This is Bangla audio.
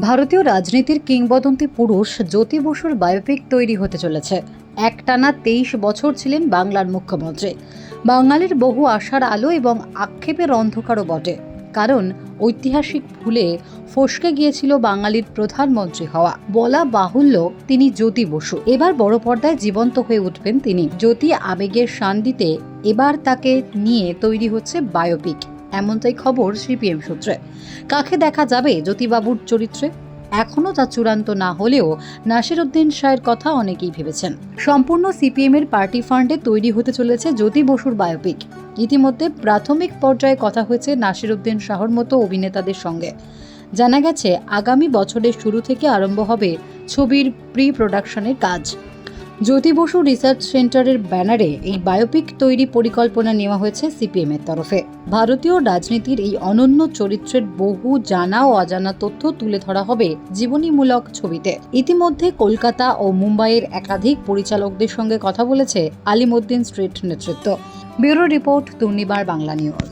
ভারতীয় রাজনীতির কিংবদন্তি পুরুষ জ্যোতি বসুর বায়োপিক তৈরি হতে চলেছে। একটানা তেইশ বছর ছিলেন বাংলার মুখ্যমন্ত্রী। বাঙালির বহু আশার আলো এবং আক্ষেপের অন্ধকারও বটে। কারণ ঐতিহাসিক ভুলে ফসকে গিয়েছিল বাঙালির প্রধানমন্ত্রী হওয়া। বলা বাহুল্য তিনি জ্যোতি বসু। এবার বড় পর্দায় জীবন্ত হয়ে উঠবেন তিনি। জ্যোতি আবেগের শান দিতে এবার তাকে নিয়ে তৈরি হচ্ছে বায়োপিক এমনটাই খবর সিপিএম সূত্রে। কাকে দেখা যাবে জ্যোতিবাবুর চরিত্রে? এখনও তা চূড়ান্ত না হলেও নাসিরউদ্দিন শাহের কথা অনেকেই ভেবেছেন। সম্পূর্ণ সিপিএম এর পার্টি ফান্ডে তৈরি হতে চলেছে জ্যোতি বসুর বায়োপিক। ইতিমধ্যে প্রাথমিক পর্যায়ে কথা হয়েছে নাসিরউদ্দিন শাহর মতো অভিনেতাদের সঙ্গে। জানা গেছে, আগামী বছরের শুরু থেকে আরম্ভ হবে ছবির প্রি প্রোডাকশনের কাজ। জ্যোতি বসু রিসার্চ সেন্টারের ব্যানারে এই বায়োপিক তৈরি পরিকল্পনা নেওয়া হয়েছে সিপিএম এর তরফে। ভারতীয় রাজনীতির এই অনন্য চরিত্রের বহু জানা ও অজানা তথ্য তুলে ধরা হবে জীবনীমূলক ছবিতে। ইতিমধ্যে কলকাতা ও মুম্বাইয়ের একাধিক পরিচালকদের সঙ্গে কথা বলেছে আলিমুদ্দিন স্ট্রিট নেতৃত্ব। Bureau report Durnibar Bangla news.